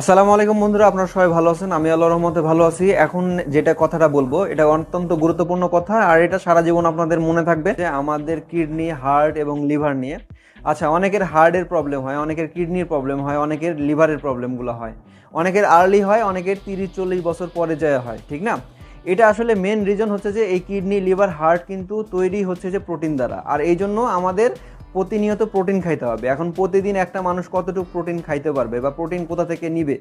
আসসালামু আলাইকুম বন্ধুরা, আপনারা সবাই ভালো আছেন? আমি আল্লাহ রহমতে ভালো আছি। এখন যেটা কথাটা বলব, এটা অত্যন্ত গুরুত্বপূর্ণ কথা, আর এটা সারা জীবন আপনাদের মনে থাকবে যে আমাদের কিডনি, হার্ট এবং লিভার নিয়ে। আচ্ছা অনেকের হার্টের প্রবলেম হয়, অনেকের কিডনির প্রবলেম হয়, অনেকের লিভারের প্রবলেমগুলো হয়। অনেকের আর্লি হয়, অনেকের তিরিশ, চল্লিশ বছর পরে যায় হয়, ঠিক না? এটা আসলে মেন রিজন হচ্ছে যে এই কিডনি, লিভার, হার্ট কিন্তু তৈরি হচ্ছে যে প্রোটিন দ্বারা। আর এই জন্য আমাদের প্রতিনিয়ত প্রোটিন খাইতে হবে। এখন প্রতিদিন একটা মানুষ কতটুকু প্রোটিন খাইতে পারবে বা প্রোটিন কোথা থেকে নিবে,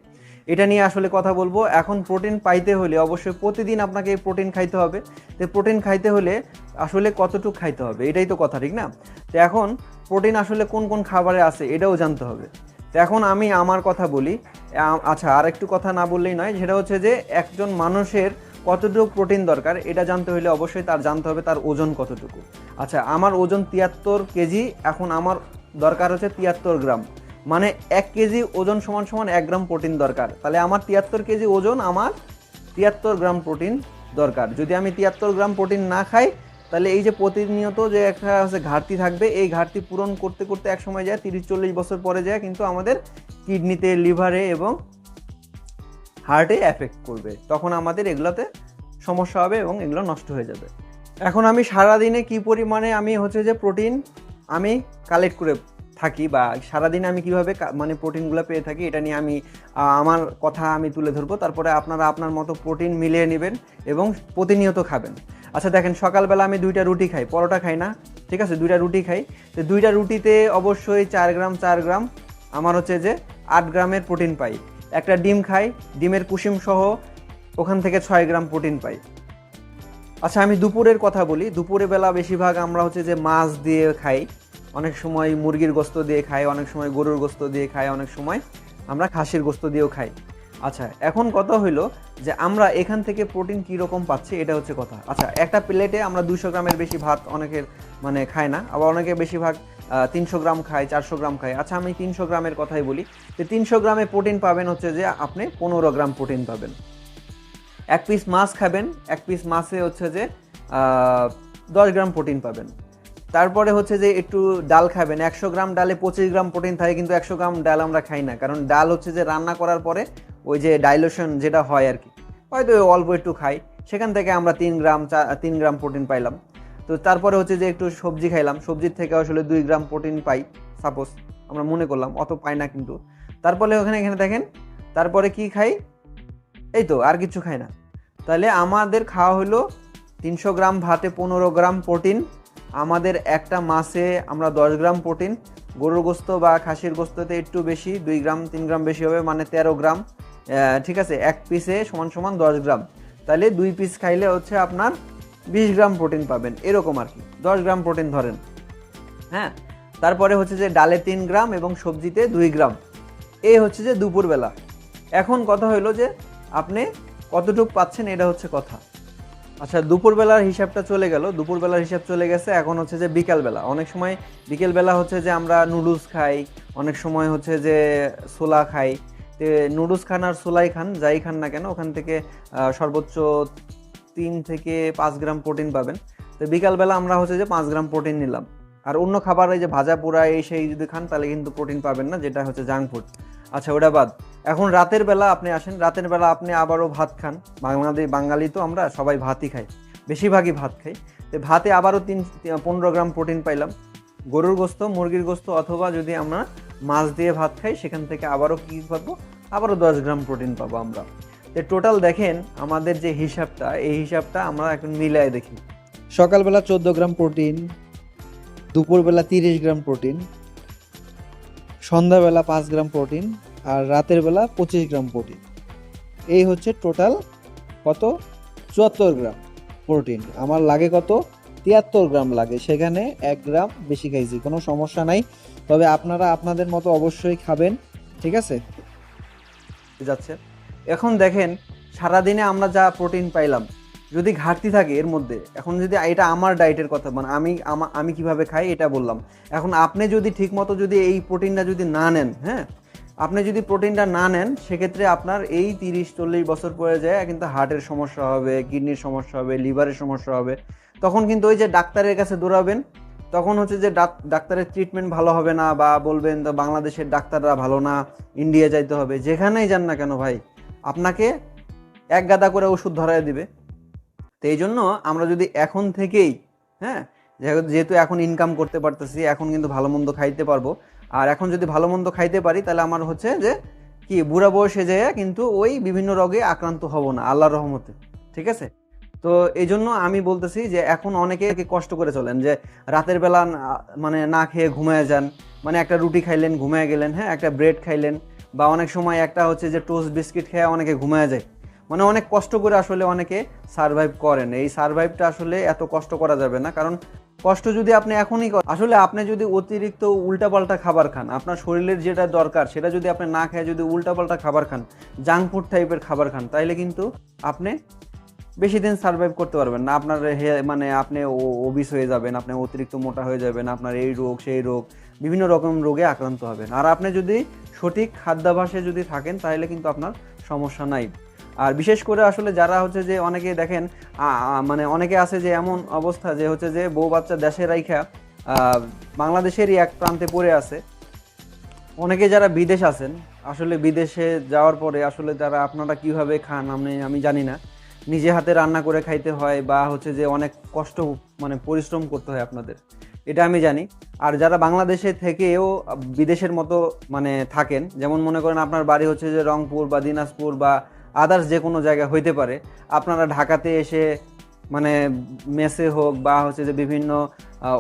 এটা নিয়ে আসলে কথা বলব। এখন প্রোটিন পাইতে হলে অবশ্যই প্রতিদিন আপনাকে প্রোটিন খাইতে হবে। তো প্রোটিন খাইতে হলে আসলে কতটুকু খাইতে হবে, এটাই তো কথা, ঠিক না? তো এখন প্রোটিন আসলে কোন কোন খাবারে আছে এটাও জানতে হবে। তো এখন আমি আমার কথা বলি। আচ্ছা আর একটু কথা না বললেই নয়, সেটা হচ্ছে যে একজন মানুষের কতটুকু প্রোটিন দরকার, এটা জানতে হলে অবশ্যই তার জানতে হবে তার ওজন কতটুকু। আচ্ছা আমার ওজন তিয়াত্তর কেজি, এখন আমার দরকার হচ্ছে তিয়াত্তর গ্রাম। মানে এক কেজি ওজন সমান সমান এক গ্রাম প্রোটিন দরকার। তাহলে আমার তিয়াত্তর কেজি ওজন, আমার তিয়াত্তর গ্রাম প্রোটিন দরকার। যদি আমি তিয়াত্তর গ্রাম প্রোটিন না খাই, তাহলে এই যে প্রতিনিয়ত যে একটা হচ্ছে ঘাটতি থাকবে, এই ঘাটতি পূরণ করতে করতে এক সময় যায়, তিরিশ চল্লিশ বছর পরে যায় কিন্তু আমাদের কিডনিতে, লিভারে এবং হার্টে এফেক্ট করবে। তখন আমাদের এগুলোতে সমস্যা হবে এবং এগুলো নষ্ট হয়ে যাবে। এখন আমি সারাদিনে কি পরিমাণে আমি হচ্ছে যে প্রোটিন আমি কালেক্ট করে থাকি বা সারাদিনে আমি কীভাবে মানে প্রোটিনগুলো পেয়ে থাকি, এটা নিয়ে আমি আমার কথা আমি তুলে ধরবো। তারপরে আপনারা আপনার মতো প্রোটিন মিলিয়ে নেবেন এবং প্রতিনিয়ত খাবেন। আচ্ছা দেখেন, সকালবেলা আমি দুইটা রুটি খাই, পরোটা খাই না, ঠিক আছে? দুইটা রুটি খাই। তো দুইটা রুটিতে অবশ্যই চার গ্রাম চার গ্রাম আমার হচ্ছে যে আট গ্রামের প্রোটিন পাই। একটা ডিম খাই, ডিমের কুসুম সহ ওখান থেকে ছয় গ্রাম প্রোটিন পাই। আচ্ছা আমি দুপুরের কথা বলি। দুপুরে বেলা বেশিরভাগ আমরা হচ্ছে যে মাছ দিয়ে খাই। অনেক সময় মুরগির গোস্ত দিয়ে খাই, অনেক সময় গরুর গোস্ত দিয়ে খাই, অনেক সময় আমরা খাসির গোস্ত দিয়েও খাই। আচ্ছা এখন কথা হইল যে আমরা এখান থেকে প্রোটিন কী রকম পাচ্ছি, এটা হচ্ছে কথা। আচ্ছা একটা প্লেটে আমরা দুশো গ্রামের বেশি ভাত অনেকের মানে খায় না, আবার অনেকে বেশিরভাগ তিনশো গ্রাম খায়, চারশো গ্রাম খায়। আচ্ছা আমি তিনশো গ্রামের কথাই বলি। যে তিনশো গ্রামে প্রোটিন পাবেন হচ্ছে যে আপনি পনেরো গ্রাম প্রোটিন পাবেন। এক পিস মাছ খাবেন, এক পিস মাছে হচ্ছে যে দশ গ্রাম প্রোটিন পাবেন। তারপরে হচ্ছে যে একটু ডাল খাবেন, একশো গ্রাম ডালে পঁচিশ গ্রাম প্রোটিন থাকে, কিন্তু একশো গ্রাম ডাল আমরা খাই না। কারণ ডাল হচ্ছে যে রান্না করার পরে ওই যে ডাইলেশন যেটা হয় আর কি, হয়তো অল্প একটু খাই। সেখান থেকে আমরা তিন গ্রাম চা- তিন গ্রাম প্রোটিন পাইলাম। তো তারপরে হচ্ছে যে একটু সবজি খাইলাম। সবজির থেকে আসলে দুই গ্রাম প্রোটিন পাই সাপোজ আমরা মনে করলাম, অত পাই না কিন্তু। তারপরে ওখানে, এখানে দেখেন, তারপরে কি খাই? এই তো, আর কিছু খাই না। তাহলে আমাদের খাওয়া হলো তিনশো গ্রাম ভাতে পনেরো গ্রাম প্রোটিন, আমাদের একটা মাছে আমরা দশ গ্রাম প্রোটিন, গরুর গোস্ত বা খাসির গোস্ততে একটু বেশি, দুই গ্রাম, তিন গ্রাম বেশি হবে মানে তেরো গ্রাম। ঠিক আছে, এক পিসে সমান সমান দশ গ্রাম। তাহলে দুই পিস খাইলে হচ্ছে আপনার বিশ গ্রাম প্রোটিন পাবেন, এরকম আর কি। দশ গ্রাম প্রোটিন ধরেন। হ্যাঁ? তারপরে হচ্ছে যে ডালে তিন গ্রাম এবং সবজিতে দুই গ্রাম। এই হচ্ছে যে দুপুরবেলা। এখন কথা হইল যে আপনি কতটুক পাচ্ছেন, এটা হচ্ছে কথা। আচ্ছা দুপুরবেলার হিসাবটা চলে গেল। দুপুরবেলার হিসাব চলে গেছে, এখন হচ্ছে যে বিকালবেলা। অনেক সময় বিকেলবেলা হচ্ছে যে আমরা নুডলস খাই, অনেক সময় হচ্ছে যে সোলা খাই। নুডলস খান আর সোলাই খান, যাই খান না কেন, ওখান থেকে সর্বোচ্চ তিন থেকে পাঁচ গ্রাম প্রোটিন পাবেন। তো বিকালবেলা আমরা হচ্ছে যে পাঁচ গ্রাম প্রোটিন নিলাম। আর অন্য খাবার এই যে ভাজা পোড়া, এই সেই যদি খান, তাহলে কিন্তু প্রোটিন পাবেন না, যেটা হচ্ছে জাঙ্ক ফুড আচ্ছা ওটা বাদ। এখন রাতের বেলা আপনি আসেন, রাতের বেলা আপনি আবারও ভাত খান। বাংলাদেশ, বাঙালি তো আমরা সবাই ভাতই খাই, বেশিরভাগই ভাত খাই। তো ভাতে আবারও তিন, পনেরো গ্রাম প্রোটিন পাইলাম। গরুর গোস্ত, মুরগির গোস্ত, অথবা যদি আমরা মাছ দিয়ে ভাত খাই, সেখান থেকে আবারও কী পাবো? আবারও দশ গ্রাম প্রোটিন পাবো আমরা। তো টোটাল দেখেন আমাদের যে হিসাবটা এই হিসাবটা আমরা এখন মিলায় দেখি। সকালবেলা চোদ্দ গ্রাম প্রোটিন দুপুরবেলা তিরিশ গ্রাম প্রোটিন সন্ধ্যাবেলা পাঁচ গ্রাম প্রোটিন আর রাতের বেলা পঁচিশ গ্রাম প্রোটিন। এই হচ্ছে টোটাল কত? চুয়াত্তর গ্রাম প্রোটিন। আমার লাগে কত? তিয়াত্তর গ্রাম লাগে। সেখানে এক গ্রাম বেশি খাইছি কোনো সমস্যা নাই। তবে আপনারা আপনাদের মতো অবশ্যই খাবেন ঠিক আছে? যাচ্ছে। এখন দেখেন, সারাদিনে আমরা যা প্রোটিন পাইলাম, যদি ঘাটতি থাকে এর মধ্যে, এখন যদি এটা আমার ডায়েটের কথা মানে আমি আমি কীভাবে খাই এটা বললাম। এখন আপনি যদি ঠিকমতো যদি এই প্রোটিনটা যদি না নেন হ্যাঁ আপনি যদি প্রোটিনটা না নেন, সেক্ষেত্রে আপনার এই তিরিশ, চল্লিশ বছর পরে যায় কিন্তু হার্টের সমস্যা হবে কিডনির সমস্যা হবে লিভারের সমস্যা হবে। তখন কিন্তু ওই যে ডাক্তারের কাছে দৌড়াবেন, তখন হচ্ছে যে ডাক- ডাক্তারের ট্রিটমেন্ট ভালো হবে না বা বলবেন তো বাংলাদেশের ডাক্তাররা ভালো না ইন্ডিয়া যাইতে হবে, যেখানেই যান না কেন ভাই আপনাকে এক গাদা করে ওষুধ ধরায় দিবে। তো এই জন্য আমরা যদি এখন থেকেই হ্যাঁ যেহেতু- এখন ইনকাম করতে পারতেছি, এখন কিন্তু ভালো মন্দ খাইতে পারব। আর এখন যদি ভালো মন্দ খাইতে পারি, তাহলে আমার হচ্ছে যে কি, বুড়া বয়সে যেয়ে কিন্তু ওই বিভিন্ন রোগে আক্রান্ত হব না, আল্লাহর রহমতে। ঠিক আছে? তো এই জন্য আমি বলতেছি যে এখন অনেকে কষ্ট করে চলেন, যে রাতের বেলা মানে না খেয়ে ঘুমায় যান। মানে একটা রুটি খাইলেন, ঘুমায় গেলেন হ্যাঁ একটা ব্রেড খাইলেন। বা অনেক সময় একটা হচ্ছে যে টোস্ট বিস্কিট খেয়ে অনেকে ঘুমায় যায়। মানে অনেক কষ্ট করে আসলে অনেকে সারভাইভ করেন। এই সারভাইভটা আসলে এত কষ্ট করা যাবে না। কারণ কষ্ট যদি আপনি এখনই করেন আসলে আপনি যদি অতিরিক্ত উল্টাপাল্টা খাবার খান, আপনার শরীরের যেটা দরকার, সেটা যদি আপনি না খেয়ে যদি উল্টাপাল্টা খাবার খান জাঙ্ক ফুড টাইপের খাবার খান তাহলে কিন্তু আপনি বেশি দিন সার্ভাইভ করতে পারবেন না। আপনার হে- মানে আপনি ওবিস হয়ে যাবেন, আপনি অতিরিক্ত মোটা হয়ে যাবেন, আপনার এই রোগ, সেই রোগ, বিভিন্ন রকম রোগে আক্রান্ত হবেন। আর আপনি যদি সঠিক খাদ্যাভাসে যদি থাকেন, তাহলে কিন্তু আপনার সমস্যা নাই। আর বিশেষ করে আসলে যারা হচ্ছে যে অনেকে দেখেন মানে অনেকে আছে যে এমন অবস্থা যে হচ্ছে যে বউ বাচ্চা দেশে রাইখা বাংলাদেশেরই এক প্রান্তে পড়ে আছে। অনেকে যারা বিদেশ আছেন, আসলে বিদেশে যাওয়ার পরে আসলে যারা আপনারা কীভাবে খান আমি আমি জানি না। নিজে হাতে রান্না করে খাইতে হয় বা হচ্ছে যে অনেক কষ্ট মানে পরিশ্রম করতে হয় আপনাদের। এটা আমি জানি। আর যারা বাংলাদেশে থেকেও বিদেশের মতো মানে থাকেন, যেমন মনে করেন আপনার বাড়ি হচ্ছে যে রংপুর বা দিনাজপুর বা আদার্স যে কোনো জায়গা হইতে পারে, আপনারা ঢাকাতে এসে মানে মেসে হোক বা হচ্ছে যে বিভিন্ন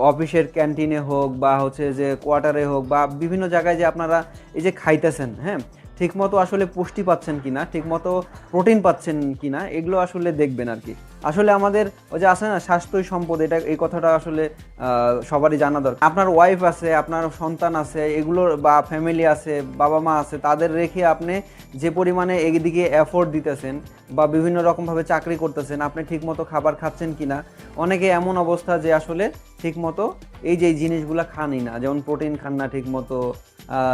অফিসের ক্যান্টিনে হোক বা হচ্ছে যে কোয়ার্টারে হোক বা বিভিন্ন জায়গায় যে আপনারা এই যে খাইতেছেন হ্যাঁ? ঠিকমতো আসলে পুষ্টি পাচ্ছেন কিনা, ঠিকমতো প্রোটিন পাচ্ছেন কি না এগুলো আসলে দেখবেন আর কি। আসলে আমাদের ওই যে আছে না স্বাস্থ্যই সম্পদ, এটা এই কথাটা আসলে সবারই জানা দরকার। আপনার ওয়াইফ আছে, আপনার সন্তান আছে এগুলোর বা ফ্যামিলি আছে, বাবা মা আছে, তাদের রেখে আপনি যে পরিমাণে এদিকে এফোর্ট দিতেছেন বা বিভিন্ন রকমভাবে চাকরি করতেছেন, আপনি ঠিকমতো খাবার খাচ্ছেন কি না অনেকে এমন অবস্থা যে আসলে ঠিকমতো এই যে জিনিসগুলো খানই না, যেমন প্রোটিন খান না ঠিকমতো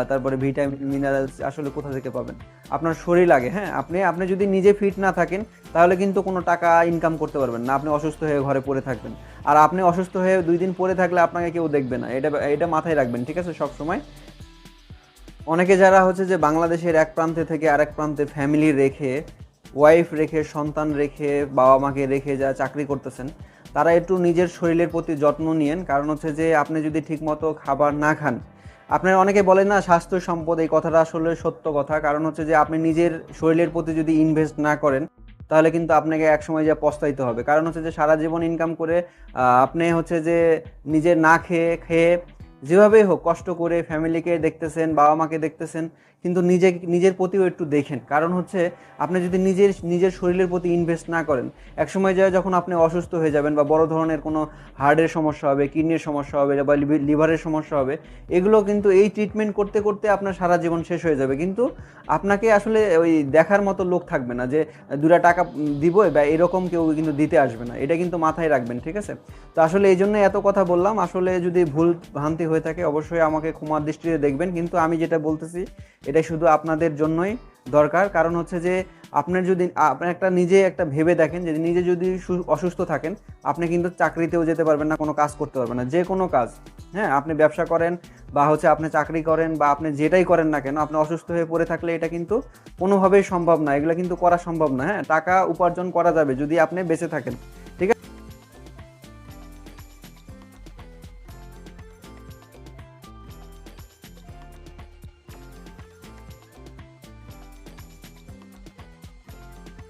তারপরে ভিটামিন মিনারেলস আসলে কোথা থেকে পাবেন? আপনার শরীর লাগে হ্যাঁ? আপনি আপনি যদি নিজে ফিট না থাকেন, তাহলে কিন্তু কোনো টাকা ইনকাম করতে পারবেন না। আপনি অসুস্থ হয়ে ঘরে পড়ে থাকবেন। আর আপনি অসুস্থ হয়ে দুই দিন পরে থাকলে আপনাকে কেউ দেখবে না। এটা এটা মাথায় রাখবেন, ঠিক আছে? সব সময় অনেকে যারা হচ্ছে যে বাংলাদেশের এক প্রান্তে থেকে আরেক প্রান্তে ফ্যামিলি রেখে ওয়াইফ রেখে, সন্তান রেখে, বাবা মাকে রেখে যা চাকরি করতেছেন, তারা একটু নিজের শরীরের প্রতি যত্ন নিয়েন। কারণ হচ্ছে যে আপনি যদি ঠিকমতো খাবার না খান আপনার অনেকে বলেন না, স্বাস্থ্য সম্পদ, এই কথাটা আসলে সত্য কথা। কারণ হচ্ছে যে, আপনি নিজের শরীরের প্রতি যদি ইনভেস্ট না করেন, তাহলে কিন্তু আপনাকে একসময় যা পস্তাইতে হবে। কারণ হচ্ছে যে, সারা জীবন ইনকাম করে আপনি হচ্ছে যে, নিজে না খেয়ে খেয়ে যেভাবেই হোক, কষ্ট করে ফ্যামিলিকে দেখতেছেন বাবা মাকে দেখতেছেন কিন্তু নিজে, নিজের প্রতিও একটু দেখেন। কারণ হচ্ছে, আপনি যদি নিজের নিজের শরীরের প্রতি ইনভেস্ট না করেন, একসময় যায় যখন আপনি অসুস্থ হয়ে যাবেন বা বড় ধরনের কোনো হার্টের সমস্যা হবে কিডনির সমস্যা হবে বা লিভারের সমস্যা হবে, এগুলো কিন্তু এই ট্রিটমেন্ট করতে করতে আপনার সারা জীবন শেষ হয়ে যাবে। কিন্তু আপনাকে আসলে ওই দেখার মতো লোক থাকবে না যে, দুটা টাকা দিব বা এরকম কেউ কিন্তু দিতে আসবে না। এটা কিন্তু মাথায় রাখবেন, ঠিক আছে? তো আসলে এই জন্য এত কথা বললাম। আসলে যদি ভুল ভ্রান্তি হয়ে থাকে, অবশ্যই আমাকে ক্ষমার দৃষ্টিতে দেখবেন। কিন্তু আমি যেটা বলতেছি এটা শুধু আপনাদের জন্যই দরকার। কারণ হচ্ছে যে আপনার যদি, আপনি একটা নিজে একটা ভেবে দেখেন যে নিজে যদি অসুস্থ থাকেন, আপনি কিন্তু চাকরিতেও যেতে পারবেন না, কোনো কাজ করতে পারবেন না। যে কোনো কাজ হ্যাঁ আপনি ব্যবসা করেন বা হচ্ছে আপনি চাকরি করেন বা আপনি যেটাই করেন না কেন, আপনি অসুস্থ হয়ে পড়ে থাকলে এটা কিন্তু কোনোভাবেই সম্ভব না। এগুলো কিন্তু করা সম্ভব না হ্যাঁ। টাকা উপার্জন করা যাবে যদি আপনি বেঁচে থাকেন।